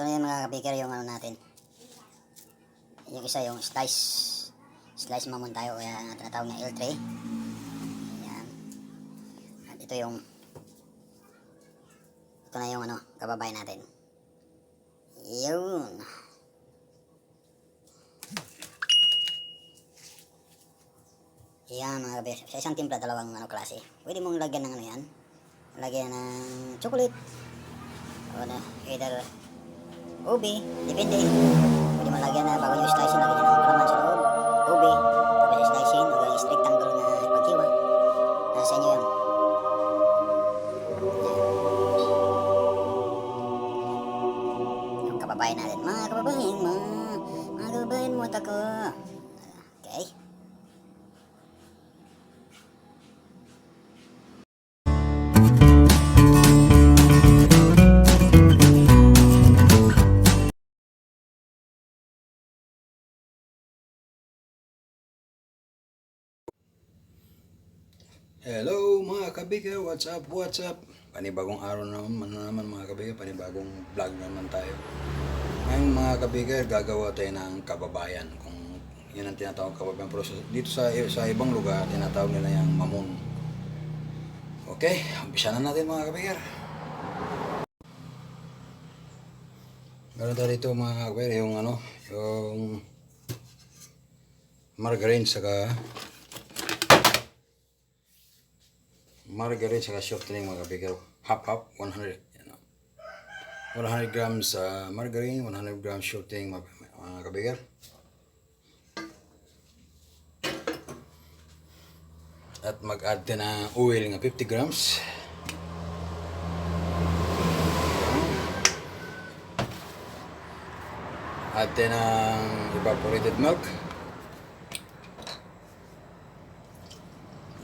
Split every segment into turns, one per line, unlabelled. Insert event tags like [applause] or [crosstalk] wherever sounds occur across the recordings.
Ito na yung mga kabigger yung ano natin. Yung isa yung slice. Slice mamon tayo kaya ang tinatawag na L tray. Ayan. At ito yung ito na yung ano, kababay natin. Yun. Yan mga kabigger. Sa isang timpla, dalawang ano klase. Pwede mong lagyan ng ano yan. Lagyan ng chocolate. O na, either ube, depende.
Hello mga kabiga, what's up, what's up? Panibagong araw naman, ano naman mga kabiga, panibagong vlog naman tayo. Ngayon mga kabiga, gagawa tayo ng kababayan. Kung yun ang tinatawag kababayan. Pero dito sa, sa ibang lugar, tinatawag nila yung mamon. Okay, umpisa na natin mga kabiga. Meron tayo dito mga kabiga, yung ano, yung margarine saka margarine saka shortening mga kabigaw. Half half, 100. Yan, oh. 100 grams uh, margarine, 100 grams shortening mga, mga kabigaw. At mag-add din ng oil nga 50 grams. Add din ng evaporated milk.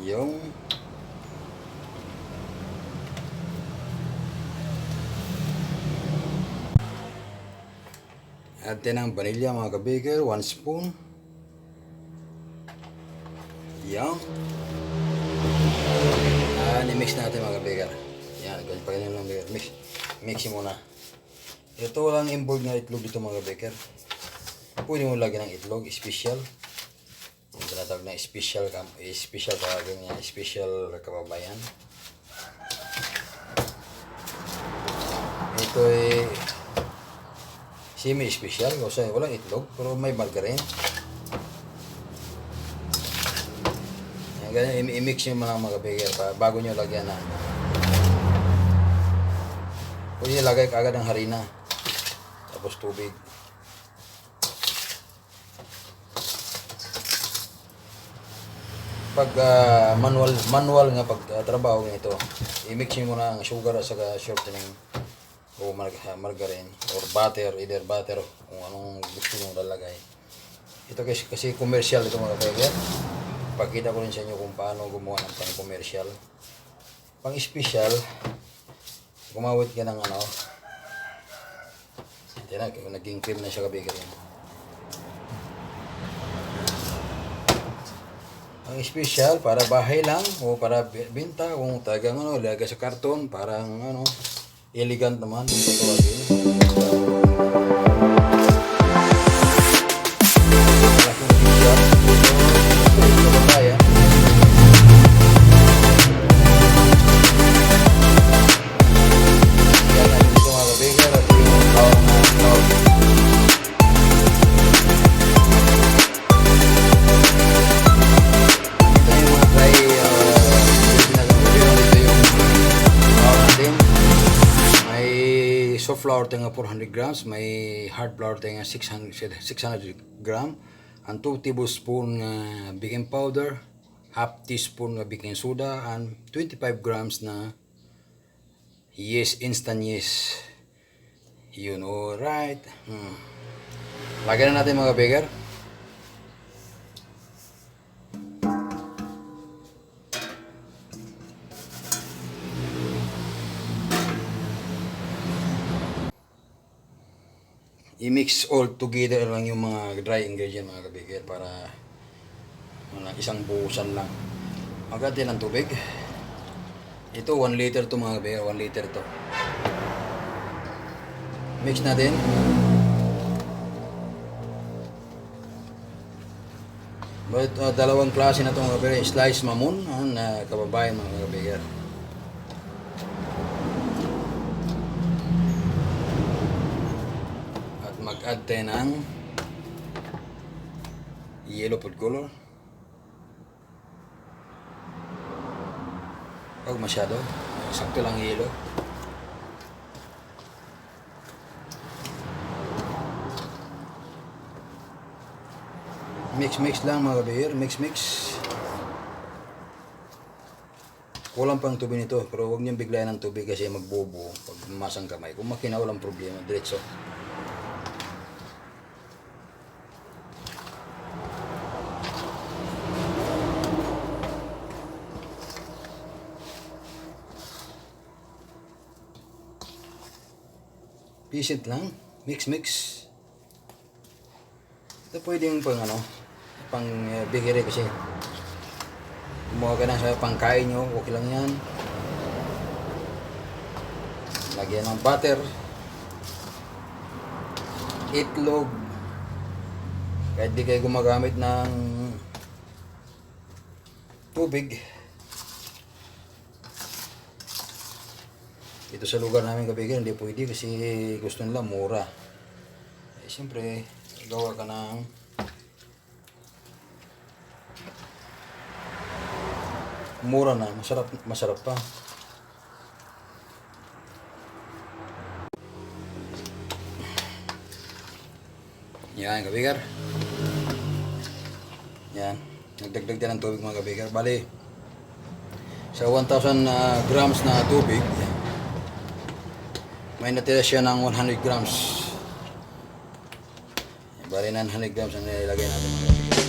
Yung Add din ng vanilla mga kabiger, 1 spoon. Yan. Ah, ni-mix natin mga kabiger. Yan, ganyan pa ganyan lang kabiger. Mix, mixin muna. Ito lang involved na itlog dito mga kabiger. Pwede mo lagyan ng itlog, special. Yung tinatawag na special, eh, special tawagin niya, special kababayan. Ito ay semi-special kasi walang itlog pero may margarine. Yan, ganyan, i-mix nyo mga mga kabigay pa bago nyo lagyan na. Pwede lagay kagad ng harina. Tapos tubig. Pag ah, manual manual nga pag ah, trabaho nito, i-mix nyo muna ang sugar at saka shortening o mar- margarine or butter, either butter kung anong gusto mong lalagay. Ito kasi, kasi commercial ito mga kaibigan. Pakita ko rin sa inyo kung paano gumawa ng pang commercial. Pang special, gumawit ka ng ano, hindi na, naging cream na siya kabigan. Ang special, para bahay lang o para bi- binta, kung talagang ano, ilagay sa karton, parang ano, elegant naman. Ito tawagin. Flour tayo nga 400 grams, may hard flour tayo nga 600, 600 gram, and 2 tablespoon nga baking powder, half teaspoon nga baking soda, and 25 grams na yes, instant yes. Yun, alright. Hmm. Lagyan na natin mga begar. I-mix all together lang yung mga dry ingredient mga kabigyan para mga isang buhusan lang. Agad din ng tubig. Ito 1 liter to mga kabigyan, 1 liter to. Mix natin. But uh, dalawang klase na itong mga kabigar. Slice mamon ah, na kababayan mga kabigar. Mag-add tayo ng yellow food color. Huwag masyado. Sakto lang yellow. Mix mix lang mga kabihir. Mix mix. Kulang pang tubig nito. Pero huwag niyong biglayan ng tubig kasi magbobo pag masang kamay. Kung makina walang problema. Diretso. Patient lang. Mix, mix. Ito pwede yung pang ano, pang uh, bigere kasi. Kumuha ka na sa pangkain nyo, okay lang yan. Lagyan ng butter. Itlog. Kahit di kayo gumagamit ng tubig. Dito sa lugar namin kabigan, hindi pwede kasi gusto nila mura. Eh, siyempre, gawa ka ng mura na, masarap, masarap pa. Yan, kabigar. Yan. Nagdagdag din ng tubig mga kabigar. Bali, sa 1,000 ah, grams na tubig, may natira siya ng 100 grams. Bali 900 grams ang nilalagay natin.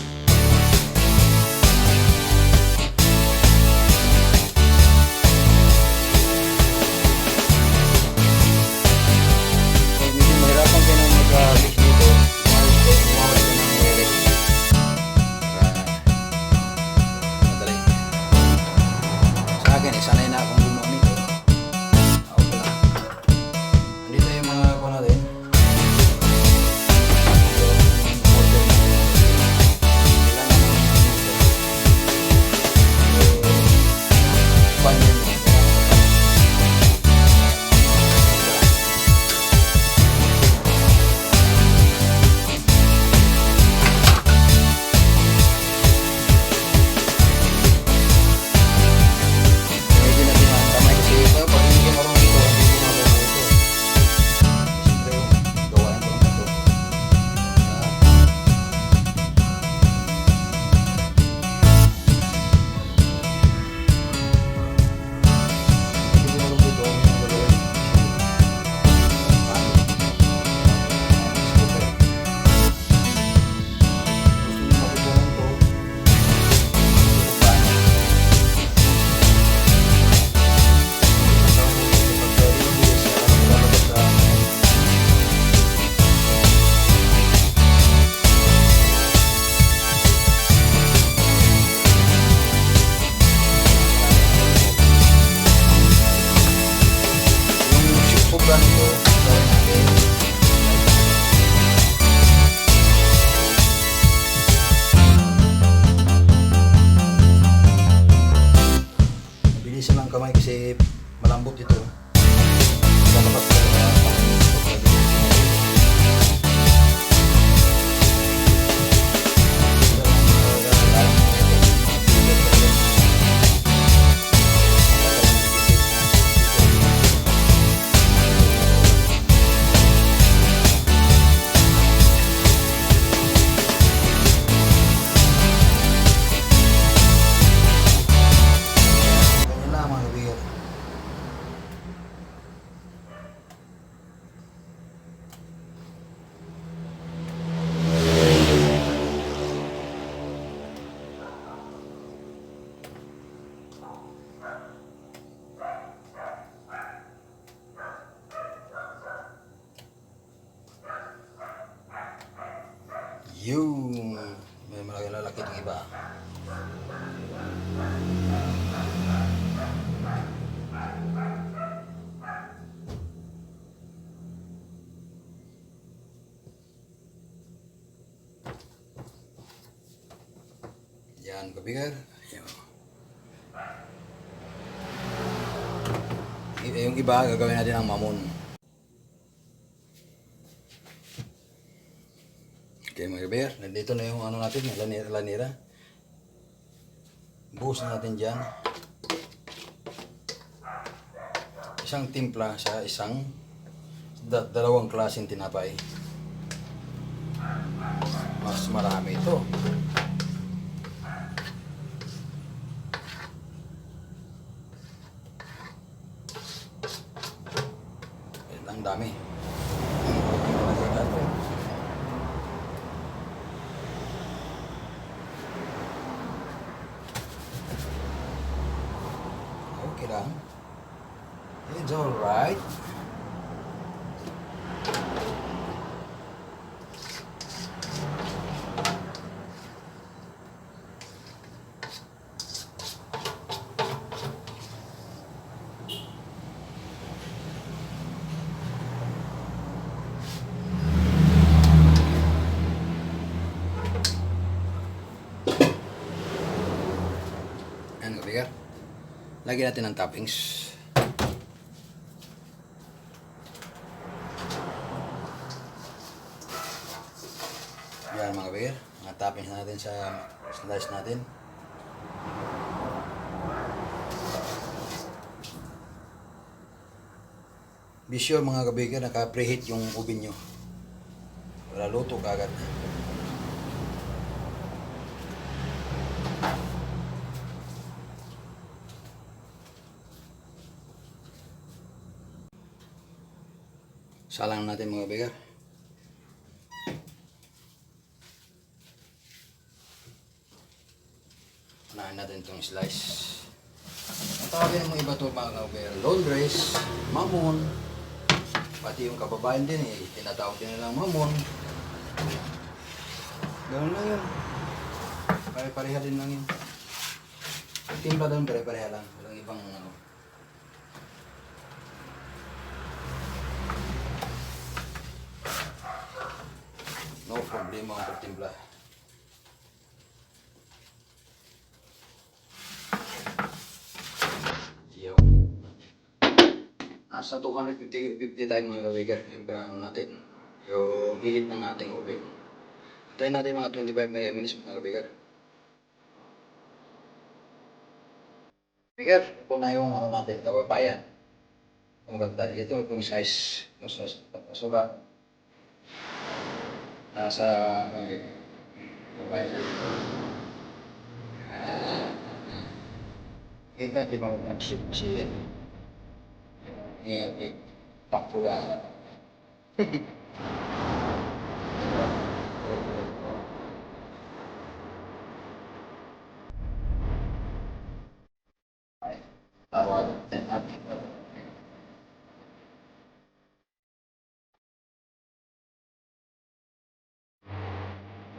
Yan, kabigar. Yan. I- Yung iba, gagawin natin ang mamon. Okay mga kabigar, nandito na yung ano natin, lanira, lanira. Buhos na natin dyan. Isang timpla sa isang da- dalawang klaseng tinapay. Mas marami ito. Ang dami. Okay lang. It's alright. Kabigar. Lagyan natin ng toppings. Yan mga kabigar. Mga toppings natin sa slice natin. Be sure mga kabigar, naka-preheat yung oven nyo. Para luto kagad. Salang natin mga kabigar. Unahin natin itong slice. Ang tawagin mo iba ito mga kabigar. Race, mamon. Pati yung kababayan din eh, tinatawag din nilang mamon. Ganun lang yun. Pare-pareha din lang yun. Timpla doon, pare-pareha lang. Walang ibang ano. No problema ang pagtimpla. Yo. Nasa 250 tayo mga kawigar. Yung ano natin. Yung hilit ng ating oven. Tayo natin mga 25 minutes mga kawigar. Kawigar, ito na yung ano natin, kababayan. Ang ganda. Ito yung size. Size. So ba? Nasa okay. Kita di bawah maksud si ini Papua. [laughs]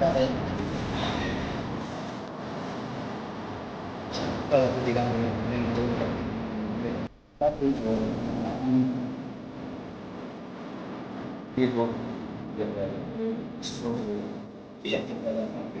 ta thấy ờ thì đang nên tôi bắt đi của đi của việc là số tiền chúng ta đang làm việc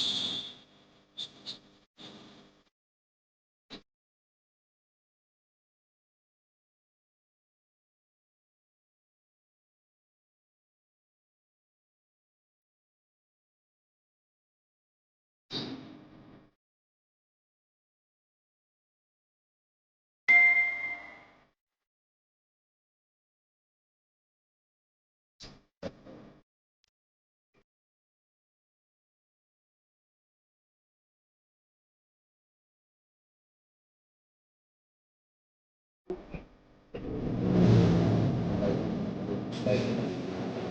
iya, kita lang.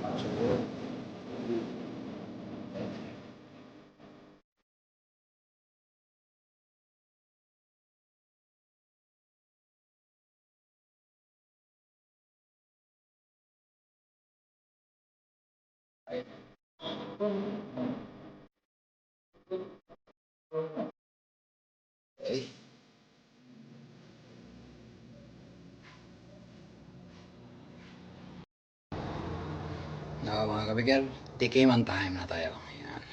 Like, siguro. Okay. Mga kabigyan, tikiman time na tayo. Ayan.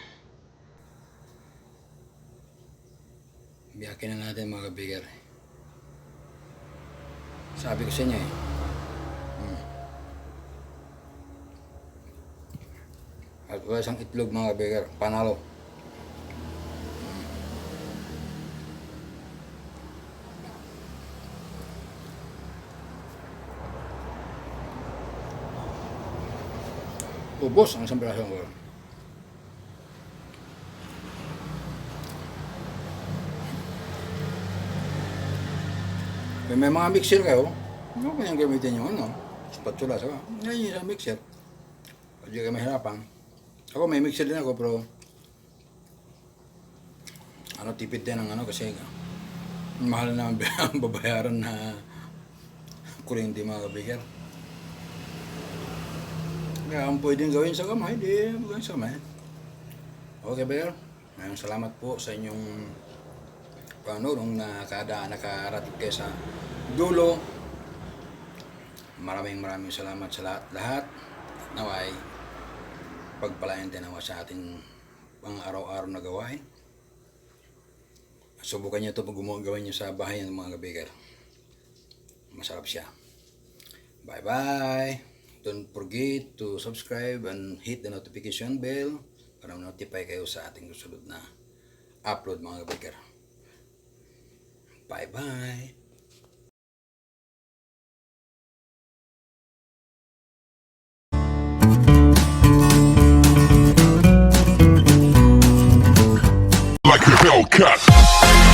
Biyakin na natin mga kabigyan. Sabi ko sa inyo eh. Hmm. At wala isang itlog mga kabigyan. Panalo. Ubos ang isang piraso ko. Kung may mga mixer kayo, ano kaya gamitin nyo, ano? Spatula, saka, ngayon isang mixer. Pwede kayo mahirapan. Ako may mixer din ako, pero ano, tipid din ang ano, kasi mahal na ang [laughs] babayaran na kuryente mga kabigyan. Kaya ang pwedeng gawin sa kamay, di gawin sa kamay. Okay, Bear. Maraming salamat po sa inyong panunong na kada nakarating kayo sa dulo. Maraming maraming salamat sa lahat. lahat. Naway, pagpalayan din nawa sa ating pang araw-araw na gawain. Subukan niyo ito pag gumagawa niyo sa bahay ng mga kabigar. Masarap siya. Bye-bye! Don't forget to subscribe and hit the notification bell para ma-notify kayo sa ating susunod na upload mga kabigar. Bye-bye!
like a Hellcat.